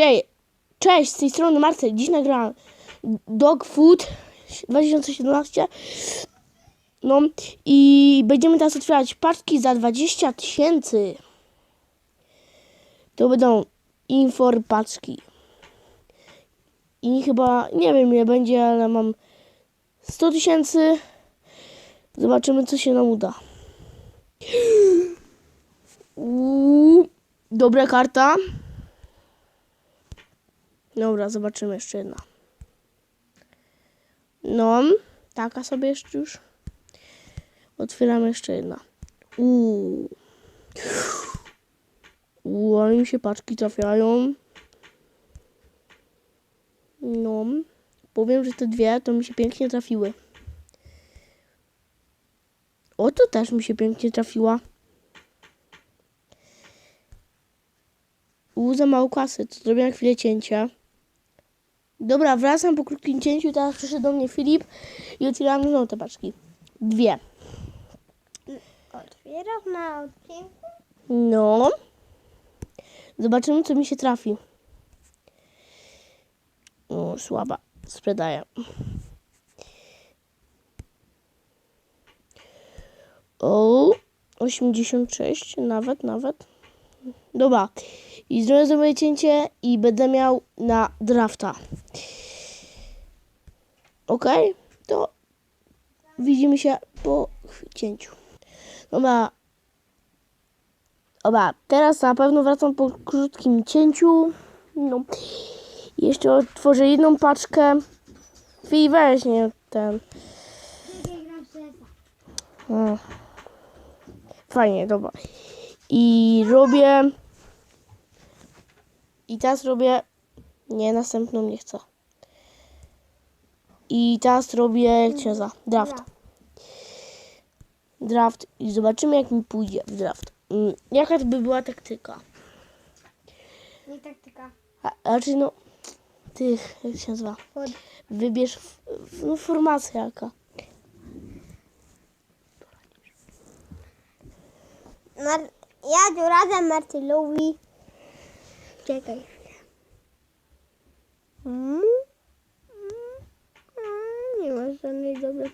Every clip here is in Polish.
Cześć, cześć, z tej strony Marcel. Dziś nagrałem Dog Food 2017. No i będziemy teraz otwierać paczki za 20 tysięcy. To będą infor paczki. I chyba, nie wiem ile będzie, ale mam 100 tysięcy. Zobaczymy co się nam uda. Uuu, dobra karta. Dobra, zobaczymy jeszcze jedna. No, taka sobie jeszcze już. Otwieramy jeszcze jedna. Uuu. Uuu, ale mi się paczki trafiają. No, powiem, że te dwie to mi się pięknie trafiły. O, to też mi się pięknie trafiła. Uuu, za mało kasy, to zrobię na chwilę cięcia. Dobra, wracam po krótkim cięciu. Teraz przyszedł do mnie Filip i otwieram znowu te paczki. Dwie. Otwierasz na odcinku? No. Zobaczymy, co mi się trafi. O, słaba. Sprzedaję. O, 86, nawet, nawet. Dobra. I zrobię cięcie i będę miał na drafta. Ok? To widzimy się po cięciu. Dobra. Dobra, teraz na pewno wracam po krótkim cięciu. No. Jeszcze otworzę jedną paczkę. I weź nie ten. Fajnie, dobra. I robię. I teraz robię. Nie, następną nie chcę. I teraz robię. Jak się nazywa? Draft. Draft. I zobaczymy, jak mi pójdzie w draft. Mm, Jaka to by była taktyka? Nie taktyka. A, raczej no. Tych, jak się nazywa? Pod... Wybierz f, f, no, formację jaka. Mar... Ja tu radzę Martylowi. Czekaj chwilę. Mm? Mm. A, Dobrej.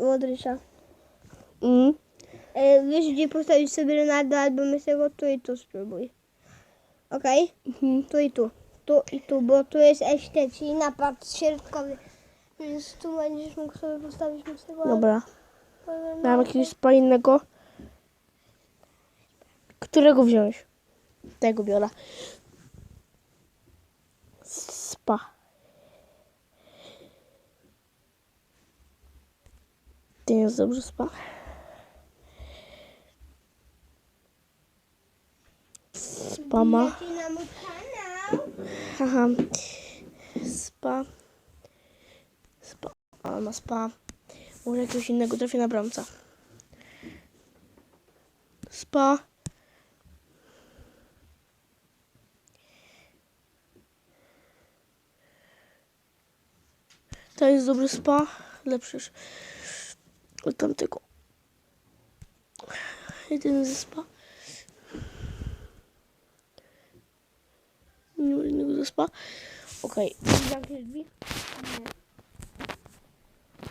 Modrysza. Mm. E, wiesz gdzie postawić sobie Ronaldo albo Messiego? Tu i tu spróbuj. Okej? Mhm. Tu i tu. Tu i tu, bo tu jest F4, czyli napad środkowy. Więc tu będziesz mógł sobie postawić Messiego. Dobra. Mam jakiegoś spa innego. Którego wziąć? Tego biorę. Spa. To nie jest dobrze spa. Spa ma. Leci na mój kanał. Haha. Spa. Spa. A ma spa. Może jakiegoś innego trafię na bramca. Spa. To jest dobry spa. Lepszy od tamtego. Jedyny ze spa. Nie ma innego ze spa. Okej. Zamkniesz drzwi?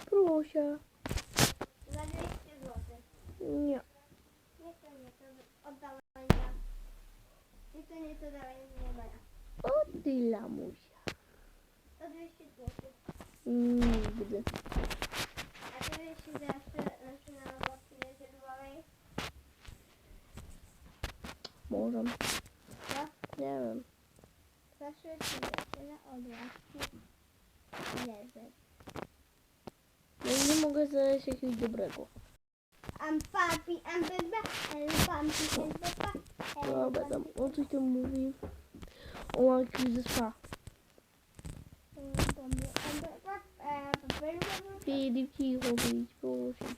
Proszę. Za 200 zł. Nie. Nie to nie, to oddałem ja. Nie to nie, to dałem nie bara. O ty lamusia. To 200 zł. Nigdy. A ty wiesz, że jeszcze znaczy na robotki nie zjadłałeś? Może. Co? Nie wiem. Proszę ci jeszcze na odłamki. Leży. No i nie mogę znaleźć jakiegoś dobrego. Am papi, am beba, el pampi, el beba, el Dobra, tam. On coś tam mówi. O, ma jakiś ze spa. Filip, cicho być, proszę.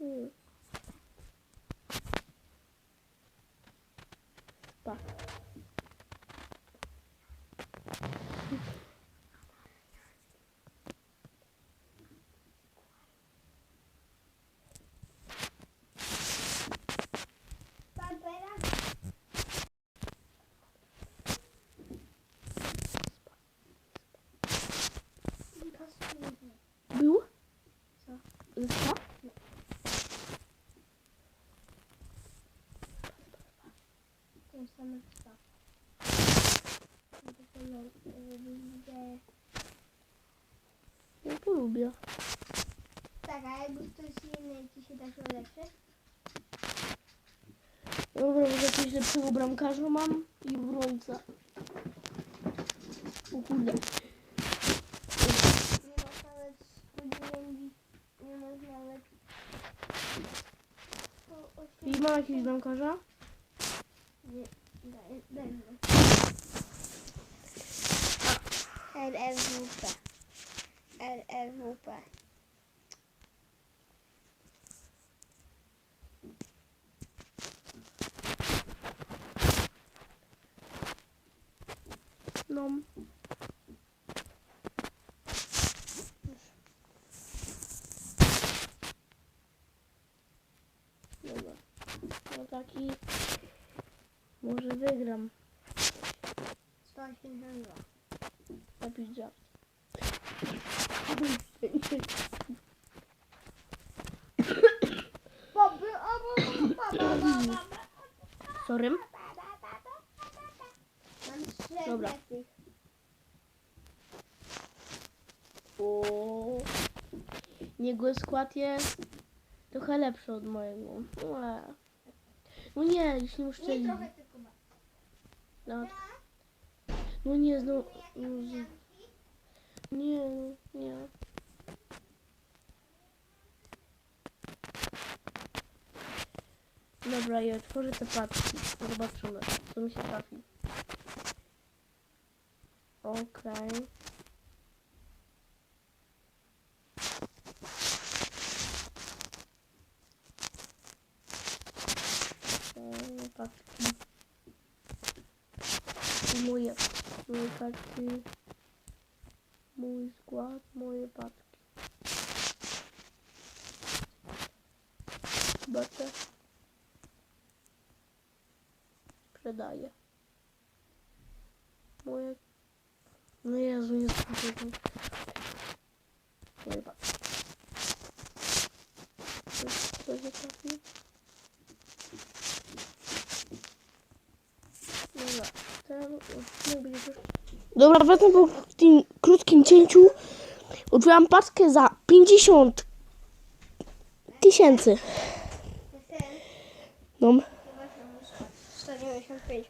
Mm. Spa. Lubię. Ja polubię. Tak, a jakby ktoś inny ci się tak lepszy? Dobra, może jakiegoś lepszego bramkarza mam i obrońca. O kurde. Nie masz nawet spóźnień, nie masz nawet... I mam jakiegoś bramkarza? Nie, daj, daj mi. LLWP. LLWP. No. No taki... Może wygram. 182. Bo, bo, Sorry. Dobra. O. Niego skład jest trochę lepszy od mojego. Ue. No nie, jeśli nie Nie trochę tylko ma. No, no nie, znowu. no, z- Nie, nie. Dobra, ja otworzę te paczki. Zobaczymy, co mi się trafi. Okej. Okay. Paczki. Moje, moje karty. Mój skład, moje paczki. Zobaczę. Sprzedaję. Moje... No Jezu, nie sprawdzę. Moje paczki. Co- się trafi? Dobra, Dobra, wracam po tym krótkim cięciu. Otwieram paczkę za 50 tysięcy. No. zobaczmy, 195.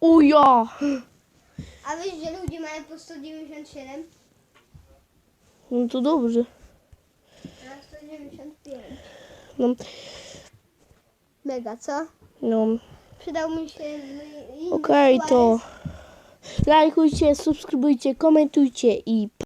Uja! A wiesz, że ludzie mają po 197? No to dobrze. A 195. No, Mega, co? no. Przydał mi się Okej, to Suarez. lajkujcie, subskrybujcie, komentujcie i pa!